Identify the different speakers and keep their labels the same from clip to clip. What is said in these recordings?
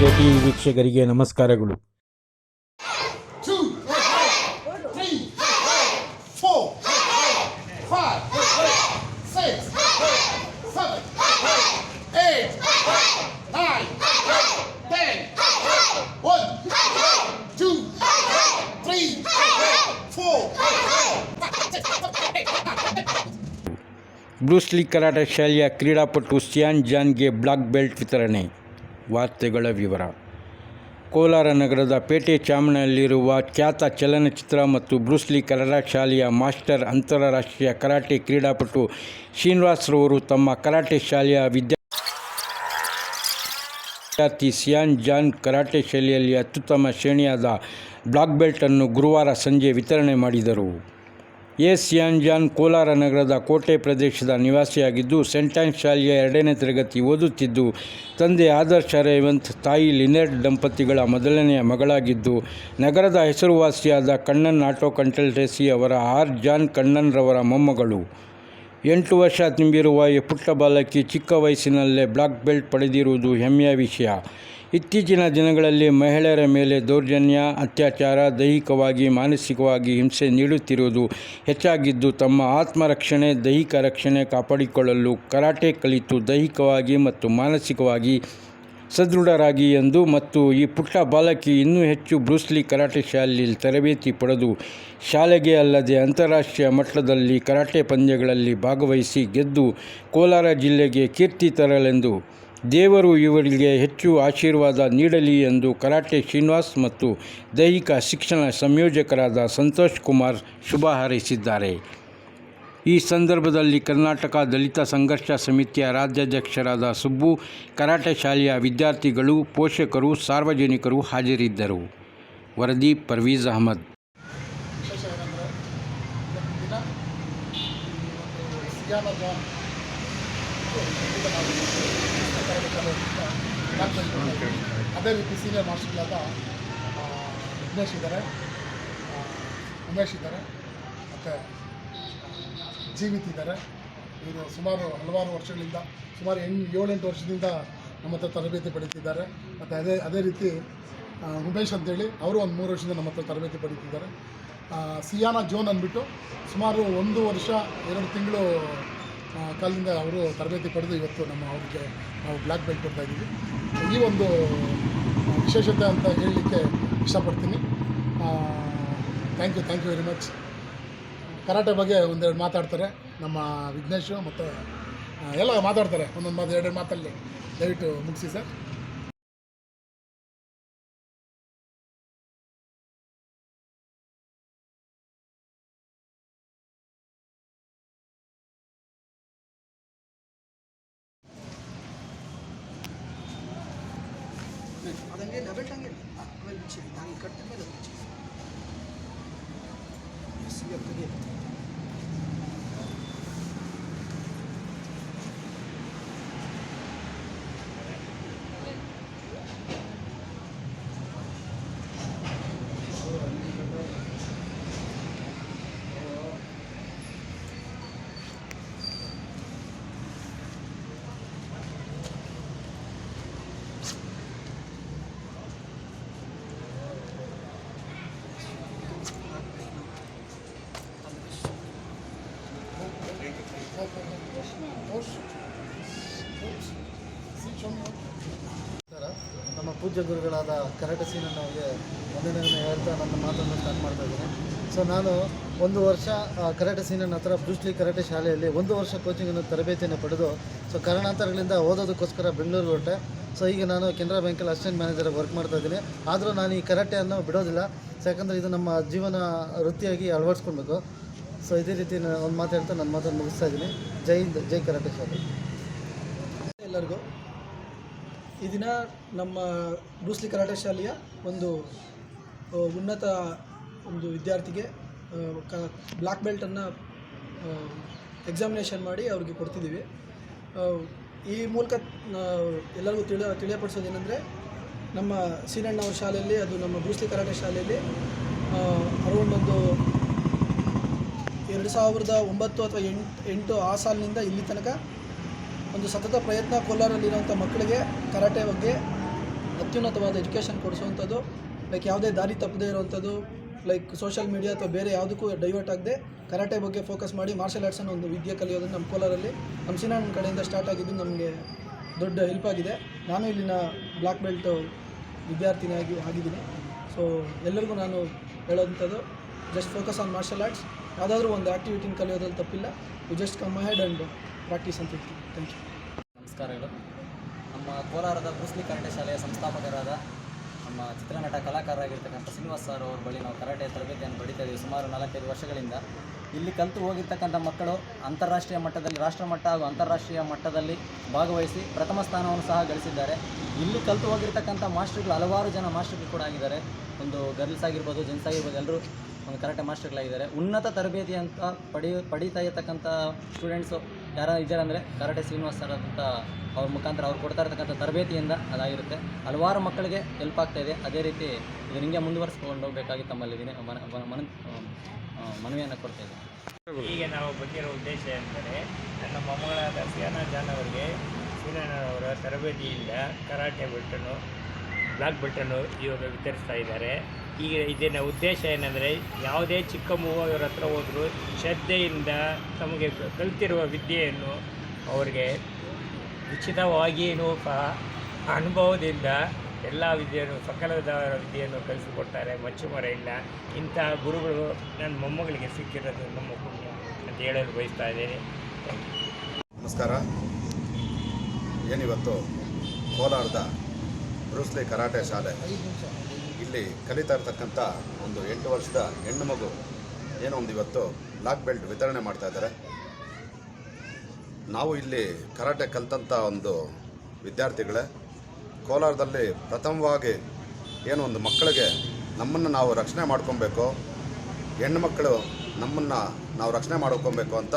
Speaker 1: T ವೀಕ್ಷಕರಿಗೆ ನಮಸ್ಕಾರಗಳು
Speaker 2: two, three, four, five, six, seven, eight, nine, ten, one, two, three, four,
Speaker 1: Bruce Lee karate ಶಾಲೆಯ ಕ್ರೀಡಾಪಟು Xi'an ಜಾನ್ಗೆ black belt ವಿತರಣೆ ವಾರ್ತೆಗಳ ವಿವರ. ಕೋಲಾರ ನಗರದ ಪೇಟೆ ಚಾಮಣಲ್ಲಿರುವ ಖ್ಯಾತ ಚಲನಚಿತ್ರ ಮತ್ತು ಬ್ರೂಸ್ಲಿ ಕರಾಟೆ ಶಾಲೆಯ ಮಾಸ್ಟರ್ ಅಂತಾರಾಷ್ಟ್ರೀಯ ಕರಾಟೆ ಕ್ರೀಡಾಪಟು ಶ್ರೀನಿವಾಸ್ರವರು ತಮ್ಮ ಕರಾಟೆ ಶಾಲೆಯ ವಿದ್ಯಾ ವಿದ್ಯಾರ್ಥಿ ಸಿಯಾನ್ ಜಾನ್ ಕರಾಟೆ ಶೈಲಿಯಲ್ಲಿ ಅತ್ಯುತ್ತಮ ಶ್ರೇಣಿಯಾದ ಬ್ಲಾಕ್ ಬೆಲ್ಟನ್ನು ಗುರುವಾರ ಸಂಜೆ ವಿತರಣೆ ಮಾಡಿದರು. ಎ ಸಿಯಾನ್ ಜಾನ್ ಕೋಲಾರ ನಗರದ ಕೋಟೆ ಪ್ರದೇಶದ ನಿವಾಸಿಯಾಗಿದ್ದು ಸೆಂಟಾನ್ ಶಾಲೆಯ ಎರಡನೇ ತರಗತಿ ಓದುತ್ತಿದ್ದು, ತಂದೆ ಆದರ್ಶ ರೇವಂತ್, ತಾಯಿ ಲಿನೆಟ್ ದಂಪತಿಗಳ ಮೊದಲನೆಯ ಮಗಳಾಗಿದ್ದು, ನಗರದ ಹೆಸರುವಾಸಿಯಾದ ಕಣ್ಣನ್ ಆಟೋ ಕನ್ಸಲ್ಟೆನ್ಸಿ ಅವರ ಆರ್. ಜಾನ್ ಕಣ್ಣನ್ರವರ ಮೊಮ್ಮಗಳು. ಎಂಟು ವರ್ಷ ತುಂಬಿರುವ ಈ ಪುಟ್ಟ ಬಾಲಕಿ ಚಿಕ್ಕ ವಯಸ್ಸಿನಲ್ಲೇ ಬ್ಲಾಕ್ ಬೆಲ್ಟ್ ಪಡೆದಿರುವುದು ಹೆಮ್ಮೆಯ ವಿಷಯ. ಇತ್ತೀಚಿನ ದಿನಗಳಲ್ಲಿ ಮಹಿಳೆಯರ ಮೇಲೆ ದೌರ್ಜನ್ಯ, ಅತ್ಯಾಚಾರ, ದೈಹಿಕವಾಗಿ, ಮಾನಸಿಕವಾಗಿ ಹಿಂಸೆ ನೀಡುತ್ತಿರುವುದು ಹೆಚ್ಚಾಗಿದ್ದು ತಮ್ಮ ಆತ್ಮರಕ್ಷಣೆ, ದೈಹಿಕ ರಕ್ಷಣೆ ಕಾಪಾಡಿಕೊಳ್ಳಲು ಕರಾಟೆ ಕಲಿತು ದೈಹಿಕವಾಗಿ ಮತ್ತು ಮಾನಸಿಕವಾಗಿ ಸದೃಢರಾಗಿ ಎಂದು ಮತ್ತು ಈ ಪುಟ್ಟ ಬಾಲಕಿ ಇನ್ನೂ ಹೆಚ್ಚು ಬ್ರೂಸ್ಲಿ ಕರಾಟೆ ಶಾಲೆಯಲ್ಲಿ ತರಬೇತಿ ಪಡೆದು ಶಾಲೆಗೆ ಅಲ್ಲದೆ ಅಂತಾರಾಷ್ಟ್ರೀಯ ಮಟ್ಟದಲ್ಲಿ ಕರಾಟೆ ಪಂದ್ಯಗಳಲ್ಲಿ ಭಾಗವಹಿಸಿ ಗೆದ್ದು ಕೋಲಾರ ಜಿಲ್ಲೆಗೆ ಕೀರ್ತಿ ತರಲೆಂದು ದೇವರು ಇವರಿಗೆ ಹೆಚ್ಚು ಆಶೀರ್ವಾದ ನೀಡಲಿ ಎಂದು ಕರಾಟೆ ಶ್ರೀನಿವಾಸ್ ಮತ್ತು ದೈಹಿಕ ಶಿಕ್ಷಣ ಸಂಯೋಜಕರಾದ ಸಂತೋಷ್ ಕುಮಾರ್ ಶುಭ ಹಾರೈಸಿದ್ದಾರೆ. ಈ ಸಂದರ್ಭದಲ್ಲಿ ಕರ್ನಾಟಕ ದಲಿತ ಸಂಘರ್ಷ ಸಮಿತಿಯ ರಾಜ್ಯಾಧ್ಯಕ್ಷರಾದ ಸುಬ್ಬು, ಕರಾಟೆ ಶಾಲೆಯ ವಿದ್ಯಾರ್ಥಿಗಳು, ಪೋಷಕರು, ಸಾರ್ವಜನಿಕರು ಹಾಜರಿದ್ದರು. ವರದಿ ಪರ್ವೀಜ್ ಅಹಮದ್.
Speaker 2: ಅದೇ ರೀತಿ ಸೀನಿಯರ್ ಮಾಸ್ಟರ್ಗಳಾದ ವಿಘ್ನೇಶ್ ಇದ್ದಾರೆ ಉಮೇಶ್ ಇದ್ದಾರೆ ಮತ್ತು ಜೀವಿತ್ ಇದ್ದಾರೆ ಇವರು ಸುಮಾರು ಹಲವಾರು ವರ್ಷಗಳಿಂದ, ಸುಮಾರು ಎಂಟು, ಏಳೆಂಟು ವರ್ಷದಿಂದ ನಮ್ಮ ಹತ್ರ ತರಬೇತಿ ಪಡೀತಿದ್ದಾರೆ. ಮತ್ತು ಅದೇ ಅದೇ ರೀತಿ ಉಮೇಶ್ ಅಂತೇಳಿ ಅವರು ಒಂದು ಮೂರು ವರ್ಷದಿಂದ ನಮ್ಮ ಹತ್ರ ತರಬೇತಿ ಪಡೀತಿದ್ದಾರೆ. ಸಿಯಾನ ಜೋನ್ ಅಂದ್ಬಿಟ್ಟು ಸುಮಾರು ಒಂದು ವರ್ಷ, ಎರಡು ತಿಂಗಳು ಕಾಲದಿಂದ ಅವರು ತರಬೇತಿ ಪಡೆದು ಇವತ್ತು ನಮ್ಮ ಅವ್ರಿಗೆ ನಾವು ಬ್ಲ್ಯಾಕ್ ಬೆಲ್ಟ್ ಕೊಡ್ತಾ ಇದ್ದೀವಿ. ಈ ಒಂದು ವಿಶೇಷತೆ ಅಂತ ಹೇಳಲಿಕ್ಕೆ ಇಷ್ಟಪಡ್ತೀನಿ. Thank you thank you very much karate ಬಗ್ಗೆ ಒಂದೆರಡು ಮಾತಾಡ್ತಾರೆ ನಮ್ಮ ವಿಘ್ನೇಶು ಮತ್ತು ಎಲ್ಲ ಮಾತಾಡ್ತಾರೆ. ಒಂದೊಂದು ಮಾತು, ಎರಡೆರಡು ಮಾತಲ್ಲಿ. ದಯವಿಟ್ಟು ಮುಗಿಸಿ ಸರ್.
Speaker 3: ಅದಂಗೆ ಡಬಲ್ ಟಂಗೆ ಆಮೇಲೆ ಬಿಚ್ಚಿ ನಾನು ಕಟ್ಟಿದ ಮೇಲೆ ಬಿಚ್ಚಿ ಎಸ್
Speaker 4: ಪೂಜ್ಯ ಗುರುಗಳಾದ ಅವರಿಗೆ ವಂದನೆಯನ್ನು ಹೇಳ್ತಾ ನನ್ನ ಮಾತನ್ನು ಸ್ಟಾರ್ಟ್ ಮಾಡ್ತಾ ಇದ್ದೀನಿ. ಸೊ ನಾನು ಒಂದು ವರ್ಷ ಕರಾಟೆ ಸೀನನ್ ಹತ್ರ ಬ್ರೂಸ್ಲಿ ಕರಾಟೆ ಶಾಲೆಯಲ್ಲಿ ಒಂದು ವರ್ಷ ಕೋಚಿಂಗನ್ನು ತರಬೇತಿಯನ್ನು ಪಡೆದು ಸೊ ಕಾರಣಾಂತರಗಳಿಂದ ಓದೋದಕ್ಕೋಸ್ಕರ ಬೆಂಗಳೂರು ಹೊರಟೆ. ಸೊ ಈಗ ನಾನು ಕೆನರಾ ಬ್ಯಾಂಕಲ್ಲಿ ಅಸಿಸ್ಟೆಂಟ್ ಮ್ಯಾನೇಜರ್ ವರ್ಕ್ ಮಾಡ್ತಾ ಇದ್ದೀನಿ. ಆದರೂ ನಾನು ಈ ಕರಾಟೆಯನ್ನು ಬಿಡೋದಿಲ್ಲ. ಯಾಕಂದರೆ ಇದು ನಮ್ಮ ಜೀವನ ವೃತ್ತಿಯಾಗಿ ಅಳವಡಿಸ್ಕೊಳ್ಬೇಕು. ಸೊ ಇದೇ ರೀತಿ ನಾನು ಒಂದು ಹೇಳ್ತಾ ನನ್ನ ಮಾತನ್ನು ಮುಗಿಸ್ತಾ ಇದ್ದೀನಿ. ಜೈ ಹಿಂದ್, ಜೈ ಕರಾಟೆ ಶಾಲೆ.
Speaker 3: ಎಲ್ಲರಿಗೂ. ಈ ದಿನ ನಮ್ಮ ಬ್ರೂಸ್ಲಿ ಕರಾಟೆ ಶಾಲೆಯ ಒಂದು ಉನ್ನತ ಒಂದು ವಿದ್ಯಾರ್ಥಿಗೆ ಕ ಬ್ಲ್ಯಾಕ್ ಬೆಲ್ಟನ್ನು ಎಕ್ಸಾಮಿನೇಷನ್ ಮಾಡಿ ಅವ್ರಿಗೆ ಕೊಡ್ತಿದ್ದೀವಿ. ಈ ಮೂಲಕ ಎಲ್ಲರಿಗೂ ತಿಳಿ ತಿಳಿಯಪಡಿಸೋದೇನೆಂದರೆ ನಮ್ಮ ಸೀನಣ್ಣವ್ರ ಶಾಲೆಯಲ್ಲಿ, ಅದು ನಮ್ಮ ಬ್ರೂಸ್ಲಿ ಕರಾಟೆ ಶಾಲೆಯಲ್ಲಿ ಅರೌಂಡ್ ಒಂದು ಎರಡು ಸಾವಿರದ ಒಂಬತ್ತು ಅಥವಾ ಎಂಟು ಎಂಟು ಆ ಸಾಲಿನಿಂದ ಇಲ್ಲಿ ತನಕ ಒಂದು ಸತತ ಪ್ರಯತ್ನ ಕೋಲಾರಲ್ಲಿರುವಂಥ ಮಕ್ಕಳಿಗೆ ಕರಾಟೆ ಬಗ್ಗೆ ಅತ್ಯುನ್ನತವಾದ ಎಜುಕೇಷನ್ ಕೊಡಿಸುವಂಥದ್ದು ಲೈಕ್ ಯಾವುದೇ ದಾರಿ ತಪ್ಪದೇ ಇರುವಂಥದ್ದು ಲೈಕ್ ಸೋಷಿಯಲ್ ಮೀಡಿಯಾ ಅಥವಾ ಬೇರೆ ಯಾವುದಕ್ಕೂ ಡೈವರ್ಟ್ ಆಗದೆ ಕರಾಟೆ ಬಗ್ಗೆ ಫೋಕಸ್ ಮಾಡಿ ಮಾರ್ಷಲ್ ಆರ್ಟ್ಸ್ ಅನ್ನೋ ಒಂದು ವಿದ್ಯೆ ಕಲಿಯೋದನ್ನು ನಮ್ಮ ಕೋಲಾರಲ್ಲಿ, ನಮ್ಮ ಕಡೆಯಿಂದ ಸ್ಟಾರ್ಟ್ ಆಗಿದ್ದು ನಮಗೆ ದೊಡ್ಡ ಹೆಲ್ಪ್ ಆಗಿದೆ. ನಾನು ಇಲ್ಲಿನ ಬ್ಲ್ಯಾಕ್ ಬೆಲ್ಟ್ ವಿದ್ಯಾರ್ಥಿನಿಯಾಗಿ ಆಗಿದ್ದೀನಿ. ಸೊ ಎಲ್ಲರಿಗೂ ನಾನು ಹೇಳೋವಂಥದ್ದು just focus on martial arts ಯಾವುದಾದ್ರೂ ಒಂದು ಆ್ಯಕ್ಟಿವಿಟಿನ ಕಲಿಯೋದ್ರಲ್ಲಿ ತಪ್ಪಿಲ್ಲ. You just come ahead and practice ಅಂತ ಹೇಳ್ತೀನಿ ಥ್ಯಾಂಕ್ ಯು
Speaker 5: ನಮಸ್ಕಾರಗಳು. ನಮ್ಮ ಕೋಲಾರದ ಬ್ರೂಸ್ಲಿ ಕರಾಟೆ ಶಾಲೆಯ ಸಂಸ್ಥಾಪಕರಾದ ನಮ್ಮ ಚಿತ್ರನಟ ಕಲಾಕಾರರಾಗಿರ್ತಕ್ಕಂಥ ಶ್ರೀನಿವಾಸ್ ಸರ್ ಅವ್ರ ಬಳಿ ನಾವು ಕರಾಟೆ ತರಬೇತಿಯನ್ನು ಪಡಿತಾ ಇದ್ದೀವಿ ಸುಮಾರು ನಾಲ್ಕೈದು ವರ್ಷಗಳಿಂದ. ಇಲ್ಲಿ ಕಲಿತು ಹೋಗಿರ್ತಕ್ಕಂಥ ಮಕ್ಕಳು ಅಂತಾರಾಷ್ಟ್ರೀಯ ಮಟ್ಟದಲ್ಲಿ ರಾಷ್ಟ್ರ ಮಟ್ಟ ಹಾಗೂ ಅಂತಾರಾಷ್ಟ್ರೀಯ ಮಟ್ಟದಲ್ಲಿ ಭಾಗವಹಿಸಿ ಪ್ರಥಮ ಸ್ಥಾನವನ್ನು ಸಹ ಗಳಿಸಿದ್ದಾರೆ. ಇಲ್ಲಿ ಕಲಿತು ಹೋಗಿರ್ತಕ್ಕಂಥ ಮಾಸ್ಟರ್ಗಳು, ಹಲವಾರು ಜನ ಮಾಸ್ಟರ್ಗಳು ಕೂಡ ಆಗಿದ್ದಾರೆ. ಒಂದು ಗರ್ಲ್ಸ್ ಆಗಿರ್ಬೋದು, ಜೆಂಟ್ಸ್ ಆಗಿರ್ಬೋದು, ಎಲ್ಲರೂ ಒಂದು ಕರಾಟೆ ಮಾಸ್ಟರ್ಗಳಾಗಿದ್ದಾರೆ. ಉನ್ನತ ತರಬೇತಿ ಅಂತ ಪಡಿ ಪಡೀತಾ ಇರತಕ್ಕಂಥ ಸ್ಟೂಡೆಂಟ್ಸು ಯಾರು ಇದ್ದಾರೆ ಅಂದರೆ ಕರಾಟೆ ಶ್ರೀನಿವಾಸ್ ಸರ್ ಅಂತ ಅವ್ರ ಮುಖಾಂತರ ಅವ್ರು ಕೊಡ್ತಾ ಇರ್ತಕ್ಕಂಥ ತರಬೇತಿಯಿಂದ ಅದಾಗಿರುತ್ತೆ. ಹಲವಾರು ಮಕ್ಕಳಿಗೆ ಹೆಲ್ಪ್ ಆಗ್ತಾ ಇದೆ. ಅದೇ ರೀತಿ ಇದನ್ನ ಹಿಂಗೆ ಮುಂದುವರಿಸ್ಕೊಂಡು ಹೋಗಬೇಕಾಗಿ ತಮ್ಮಲ್ಲಿ ಮನ ಮನ- ಮನವಿಯನ್ನು ಕೊಡ್ತಾ ಇದ್ದೀನಿ
Speaker 6: ಈಗ ನಾವು ಬಂದಿರೋ ಉದ್ದೇಶ ಎಂದರೆ, ನನ್ನ ಮೊಮ್ಮಗಳಾದ ಸಿಯಾನಾ ಜಾನ್ ಅವರಿಗೆ ಸೂರ್ಯನವರ ತರಬೇತಿಯಿಂದ ಕರಾಟೆ ಬೆಲ್ಟನ್ನು ಬ್ಲಾಕ್ ಬಟನ್ನು ಇವಾಗ ವಿತರಿಸ್ತಾ ಇದ್ದಾರೆ. ಈಗ ಇದನ್ನ ಉದ್ದೇಶ ಏನಂದರೆ, ಯಾವುದೇ ಚಿಕ್ಕ ಮೂವರ ಹತ್ರ ಹೋದರೂ ಶ್ರದ್ಧೆಯಿಂದ ತಮಗೆ ಕಲಿತಿರುವ ವಿದ್ಯೆಯನ್ನು ಅವರಿಗೆ ಉಚಿತವಾಗಿಯೂ ಸಹ ಅನುಭವದಿಂದ ಎಲ್ಲ ವಿದ್ಯೆಯನ್ನು ಸಕಲದ ವಿದ್ಯೆಯನ್ನು ಕಲಿಸಿಕೊಡ್ತಾರೆ. ಇಲ್ಲ. ಇಂತಹ ಗುರುಗಳು ನನ್ನ ಮೊಮ್ಮಗಳಿಗೆ ಸಿಕ್ಕಿರೋದು ನಮ್ಮ ಪುಣ್ಯ ಅಂತ ಹೇಳಲು ಬಯಸ್ತಾ ಇದ್ದೇನೆ.
Speaker 7: ನಮಸ್ಕಾರ. ಏನಿವತ್ತು ಕೋಲಾರದ ಬ್ರೂಸ್ಲಿ ಕರಾಟೆ ಶಾಲೆ. ಇಲ್ಲಿ ಕಲಿತಾ ಇರ್ತಕ್ಕಂಥ ಒಂದು ಎಂಟು ವರ್ಷದ ಹೆಣ್ಣು ಮಗು ಏನೋ ಒಂದು ಇವತ್ತು ಬ್ಲಾಕ್ ಬೆಲ್ಟ್ ವಿತರಣೆ ಮಾಡ್ತಾ ಇದ್ದಾರೆ. ನಾವು ಇಲ್ಲಿ ಕರಾಟೆ ಕಲಿತಂಥ ಒಂದು ವಿದ್ಯಾರ್ಥಿಗಳೇ, ಕೋಲಾರದಲ್ಲಿ ಪ್ರಥಮವಾಗಿ ಏನೋ ಒಂದು ಮಕ್ಕಳಿಗೆ ನಮ್ಮನ್ನು ನಾವು ರಕ್ಷಣೆ ಮಾಡ್ಕೊಬೇಕು, ಹೆಣ್ಣು ಮಕ್ಕಳು ನಮ್ಮನ್ನು ನಾವು ರಕ್ಷಣೆ ಮಾಡ್ಕೊಬೇಕು ಅಂತ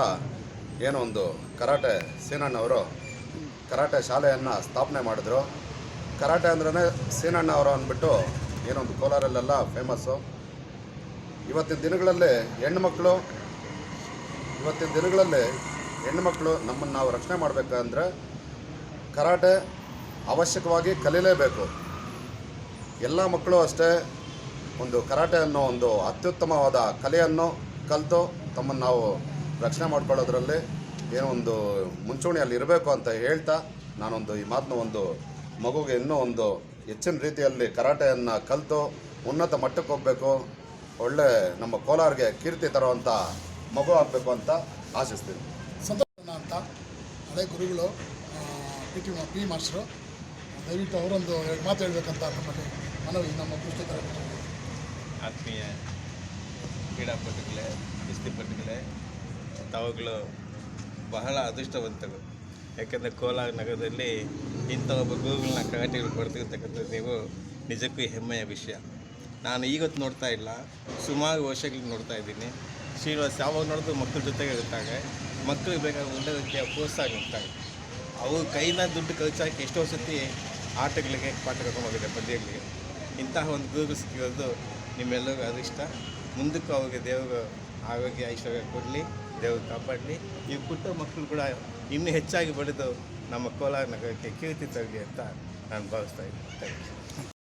Speaker 7: ಏನೋ ಒಂದು ಕರಾಟೆ ಸೇನಣ್ಣವರು ಕರಾಟೆ ಶಾಲೆಯನ್ನು ಸ್ಥಾಪನೆ ಮಾಡಿದ್ರು. ಕರಾಟೆ ಅಂದ್ರೆ ಸೀನಣ್ಣ ಅವರು ಅಂದ್ಬಿಟ್ಟು ಏನೊಂದು ಕೋಲಾರಲ್ಲೆಲ್ಲ ಫೇಮಸ್ಸು ಇವತ್ತಿನ ದಿನಗಳಲ್ಲಿ ಹೆಣ್ಮಕ್ಳು ಇವತ್ತಿನ ದಿನಗಳಲ್ಲಿ ಹೆಣ್ಮಕ್ಳು ನಮ್ಮನ್ನು ನಾವು ರಕ್ಷಣೆ ಮಾಡಬೇಕಂದ್ರೆ ಕರಾಟೆ ಅವಶ್ಯಕವಾಗಿ ಕಲೀಲೇಬೇಕು. ಎಲ್ಲ ಮಕ್ಕಳು ಅಷ್ಟೇ ಒಂದು ಕರಾಟೆ ಅನ್ನೋ ಒಂದು ಅತ್ಯುತ್ತಮವಾದ ಕಲೆಯನ್ನು ಕಲಿತು ತಮ್ಮನ್ನು ನಾವು ರಕ್ಷಣೆ ಮಾಡ್ಕೊಳ್ಳೋದ್ರಲ್ಲಿ ಏನೋ ಒಂದು ಮುಂಚೂಣಿಯಲ್ಲಿ ಇರಬೇಕು ಅಂತ ಹೇಳ್ತಾ ನಾನೊಂದು ಈ ಮಾತನ್ನ ಒಂದು ಮಗುಗೆ ಇನ್ನೂ ಒಂದು ಹೆಚ್ಚಿನ ರೀತಿಯಲ್ಲಿ ಕರಾಟೆಯನ್ನು ಕಲಿತು ಉನ್ನತ ಮಟ್ಟಕ್ಕೆ ಹೋಗಬೇಕು. ಒಳ್ಳೆ ನಮ್ಮ ಕೋಲಾರ್ಗೆ ಕೀರ್ತಿ ತರುವಂಥ ಮಗು ಆಗಬೇಕು ಅಂತ ಆಶಿಸ್ತೀನಿ.
Speaker 2: ಸಂತೋಷ ಅಂತ. ಅದೇ ಗುರುಗಳು ಪಿ ಟಿ ಪಿ ಮಾಸ್ಟ್ರು ದಯವಿಟ್ಟು ಅವರೊಂದು ಎರಡು ಮಾತು ಹೇಳಬೇಕಂತ ನಮ್ಮಲ್ಲಿ ಮನವಿ ನಮ್ಮ ಪುಸ್ತಕ
Speaker 8: ಆತ್ಮೀಯ ಕ್ರೀಡಾಪಟುಗಳೇ ಕುಸ್ತಿಪಟುಗಳೇ ತಾವುಗಳು ಬಹಳ ಅದೃಷ್ಟವಂತರು. ಯಾಕೆಂದರೆ ಕೋಲಾರ ನಗರದಲ್ಲಿ ಇಂಥ ಒಬ್ಬ ಗುರುಗಳನ್ನ ಕರಾಟೆಗಳು ಕೊಡ್ತಿರ್ತಕ್ಕಂಥದ್ದು ನೀವು ನಿಜಕ್ಕೂ ಹೆಮ್ಮೆಯ ವಿಷಯ. ನಾನು ಈಗತ್ತು ನೋಡ್ತಾ ಇಲ್ಲ, ಸುಮಾರು ವರ್ಷಗಳಿಗೆ ನೋಡ್ತಾ ಇದ್ದೀನಿ. ಶ್ರೀನಿವಾಸ್, ಯಾವಾಗ ನೋಡಿದ್ರು ಮಕ್ಕಳ ಜೊತೆಗೆ ಇರ್ತಾರೆ ಮಕ್ಕಳಿಗೆ ಬೇಕಾದ ರೀತಿಯ ಪ್ರೋತ್ಸಾಹ ಇರ್ತಾರೆ ಅವ್ರ ಕೈನ ದುಡ್ಡು ಖರ್ಚಾಕಿ ಎಷ್ಟೋ ಸತಿ ಆಟಗಳಿಗೆ ಪಾಠ ಕರ್ಕೊಂಡು ಹೋಗಿದೆ ಪದ್ಯಗಳಿಗೆ. ಇಂತಹ ಒಂದು ಗುರುಗಳು ಸಿಕ್ಕಿರೋದು ನಿಮ್ಮೆಲ್ಲರಿಗೂ ಅದೃಷ್ಟ. ಮುಂದಕ್ಕೂ ಅವ್ರಿಗೆ ದೇವರು ಆರೋಗ್ಯ, ಐಶ್ವರ್ಯ ಕೊಡಲಿ, ದೇವರು ಕಾಪಾಡಲಿ. ಈ ಪುಟ್ಟ ಮಕ್ಕಳು ಕೂಡ ಇನ್ನೂ ಹೆಚ್ಚಾಗಿ ಬೆಳೆದು ನಮ್ಮ ಕೋಲಾರ ನಗರಕ್ಕೆ ಕೀರ್ತಿ ತರಲಿ ಅಂತ ನಾನು ಭಾವಿಸ್ತಾ ಇದ್ದೀನಿ. Thank you